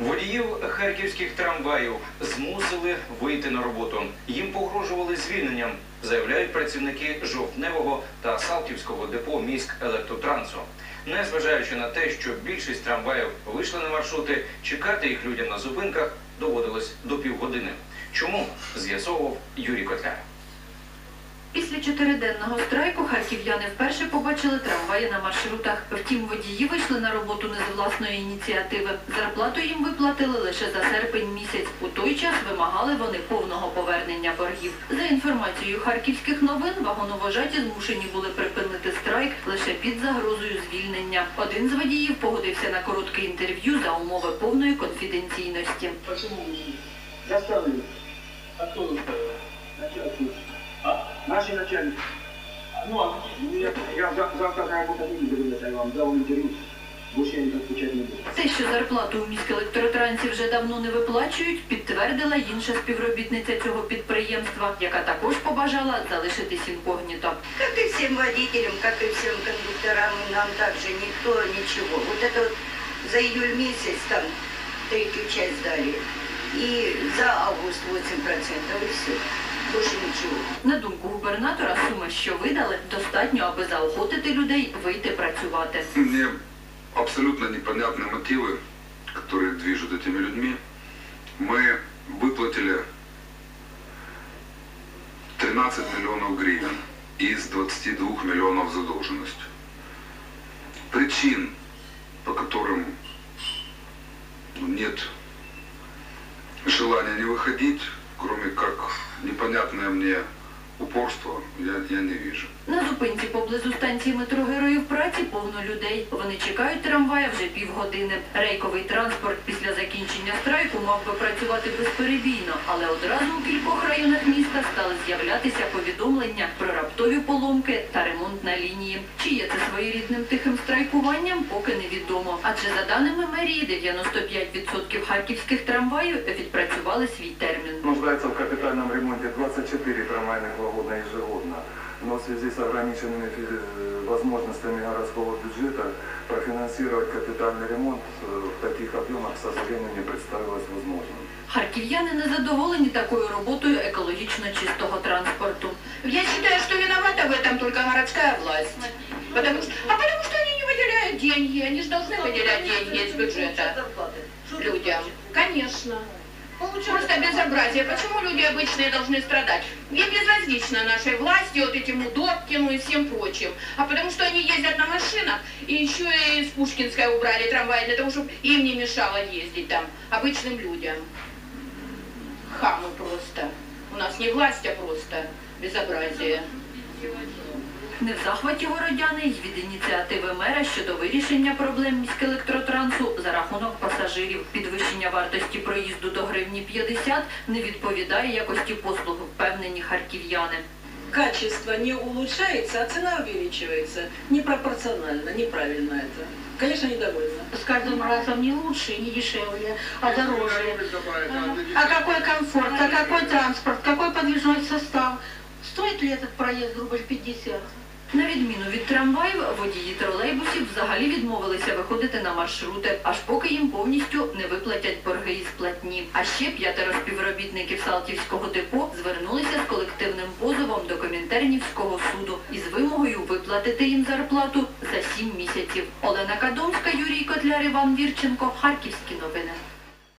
Водіїв харківських трамваїв змусили вийти на роботу. Їм погрожували звільненням, заявляють працівники жовтневого та Салтівського депо міськ електротрансу. Незважаючи на те, що більшість трамваїв вийшли на маршрути, чекати їх людям на зупинках доводилось до півгодини. Чому з'ясовував Юрій Котляр. Після чотириденного страйку харків'яни вперше побачили трамваї на маршрутах. Втім, водії вийшли на роботу не з власної ініціативи. Зарплату їм виплатили лише за серпень місяць. У той час вимагали вони повного повернення боргів. За інформацією харківських новин, вагоновожаті змушені були припинити страйк лише під загрозою звільнення. Один з водіїв погодився на коротке інтерв'ю за умови повної конфіденційності. Почему вы заставили? А заставил? Наши начальники. Ну, а я, я за- завтра на работу не буду, я вам дал интервью. Больше я никак отвечать не буду. Те, що зарплату у міськелектротрансі вже давно не виплачують, підтвердила інша співробітниця цього підприємства, яка також побажала залишитись інкогніто. Как и всем водителям, как и всем кондукторам, и нам также никто ничего. Вот это вот за июль месяц там третью часть дали. И за август 8% и все. Больше ничего. На думку губернатора, суми, що видали, достатньо, аби заохотити людей вийти працювати. Мне абсолютно непонятны мотивы, которые движут этими людьми. Мы выплатили 13 миллионов гривен из 22 миллионов задолженности. Причин, по которым ну, нет желания не выходить, кроме как непонятное мне упорство, я, я не вижу. На зупинці поблизу станції метро Героїв праці повно людей. Вони чекають трамвая вже півгодини. Рейковий транспорт після закінчення страйку мав би працювати безперебійно, але одразу у кількох районах міста стали з'являтися повідомлення про раптові поломки та ремонт на лінії. Чи є це своєрідним тихим страйкуванням, поки невідомо. Адже за даними мерії, 95% харківських трамваїв відпрацювали свій термін. Нуждается в капитальном ремонте 24 трамвайных вагона ежегодно. Но в связи с ограниченными фи- возможностями городского бюджета профинансировать капитальный ремонт э, в таких объемах, к сожалению, не представилось возможным. Харків'яни не задоволені такою роботою екологічно чистого транспорту. Я считаю, что виновата в этом только городская власть. Потому что, а потому что они не выделяют деньги, они же должны выделять деньги из бюджета людям. Конечно. Просто безобразие. Почему люди обычные должны страдать? Мне безразлично нашей власти, вот этим Удобкину и всем прочим. А потому что они ездят на машинах, и еще и с Пушкинской убрали трамвай для того, чтобы им не мешало ездить там, обычным людям. Хамы просто. У нас не власть, а просто безобразие. Не в захваті городяни й від ініціативи мера щодо вирішення проблем міськелектротрансу за рахунок пасажирів. Підвищення вартості проїзду до гривні 50 не відповідає якості послуг, впевнені харків'яни. качество не улучшается, а цена увеличивается. Непропорционально, неправильно это. Конечно, недовольна. с каждым разом не лучше, не дешевле, а дороже. А какой комфорт, а какой транспорт, какой подвижной состав? Стоит ли этот проезд рубль 50? На відміну від трамваїв, водії тролейбусів взагалі відмовилися виходити на маршрути, аж поки їм повністю не виплатять борги із платні. А ще п'ятеро співробітників Салтівського депо звернулися з колективним позовом до Комінтернівського суду із вимогою виплатити їм зарплату за сім місяців. Олена Кадомська, Юрій Котляр, Іван Вірченко, Харківські новини.